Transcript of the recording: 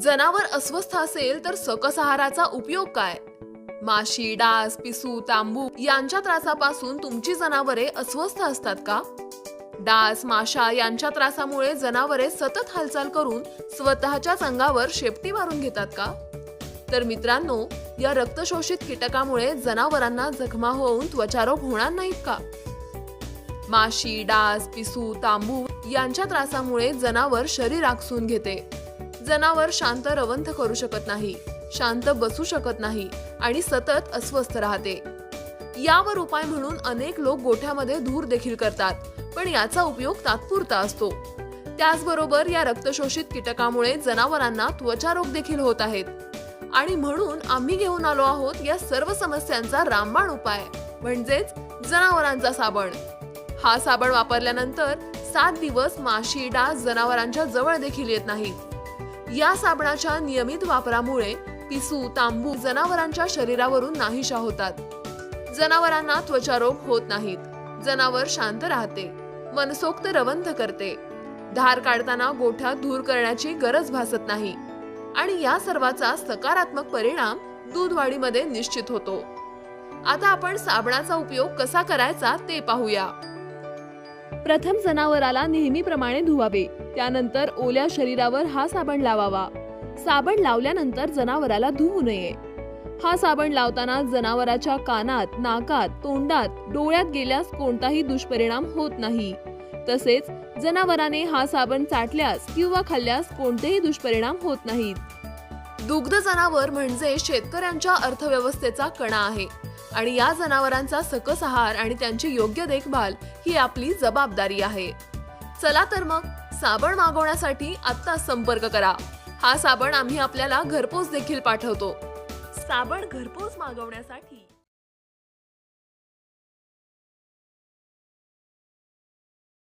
जनावर अस्वस्थ असेल तर सकस आहाराचा उपयोग काय? माशी डास पिसू तांबू यांच्या त्रासापासून तुमची जनावरे अस्वस्थ असतात का? डास माशा यांच्या त्रासामुळे जनावरे सतत हालचाल करून स्वतःच्याच अंगावर शेपटी मारून घेतात का? तर मित्रांनो या रक्तशोषित कीटकामुळे जनावरांना जखमा होऊन त्वचारोग होणार नाहीत का? माशी डास पिसू तांबू यांच्या त्रासामुळे जनावर शरीर आकसून घेते. जनावर शांत रवंथ करू शकत नाही शांत बसू शकत नाही आणि सतत अस्वस्थ राहते. यावर उपाय म्हणून अनेक लोक गोठ्यामध्ये धूर देखील करतात पण याचा उपयोग तात्पुरता असतो. त्याचबरोबर या रक्तशोषित कीटकामुळे जनावरांना त्वचारोग देखील होत आहेत. आणि म्हणून आम्ही घेऊन आलो आहोत या सर्व समस्यांचा रामबाण उपाय म्हणजेच जनावरांचा साबण. हा साबण वापरल्यानंतर सात दिवस माशी डास जनावरांच्या जवळ देखील येत नाहीत या साबणाच्या नियमित वापरामुळे पिसू तांबू जनावरांच्या शरीरावरून नाहीशा होतात. जनावरांना त्वचारोग होत नाहीत. जनावर शांत राहते. मनसोक्त रवंथ करते. धार काढताना गोठ्यात धूर करण्याची गरज भासत नाही. आणि या सर्वाचा सकारात्मक परिणाम दूध वाढीमध्ये निश्चित होतो. आता आपण साबणाचा उपयोग कसा करायचा ते पाहूया. प्रथम जनावराला नेहमीप्रमाणे धुवावे त्यानंतर ओल्या शरीरावर हा साबण लावावा. साबण लावल्यानंतर जनावराला धुवू नये. हा साबण लावताना जनावराच्या कानात नाकात तोंडात डोळ्यात गेल्यास कोणताही दुष्परिणाम होत नाही. तसेच जनावराने हा साबण चाटल्यास किंवा खाल्ल्यास कोणतेही दुष्परिणाम होत नाहीत. दुग्ध जनावर म्हणजे शेतकऱ्यांच्या अर्थव्यवस्थेचा कणा आहे आणि या जनावरांचा सकस आहार आणि त्यांची योग्य देखभाल ही आपली जबाबदारी आहे. चला तर मग साबण मागवण्यासाठी आत्ता संपर्क करा. हा साबण आम्ही आपल्याला घरपोच देखील पाठवतो. साबण घरपोच मागवण्यासाठी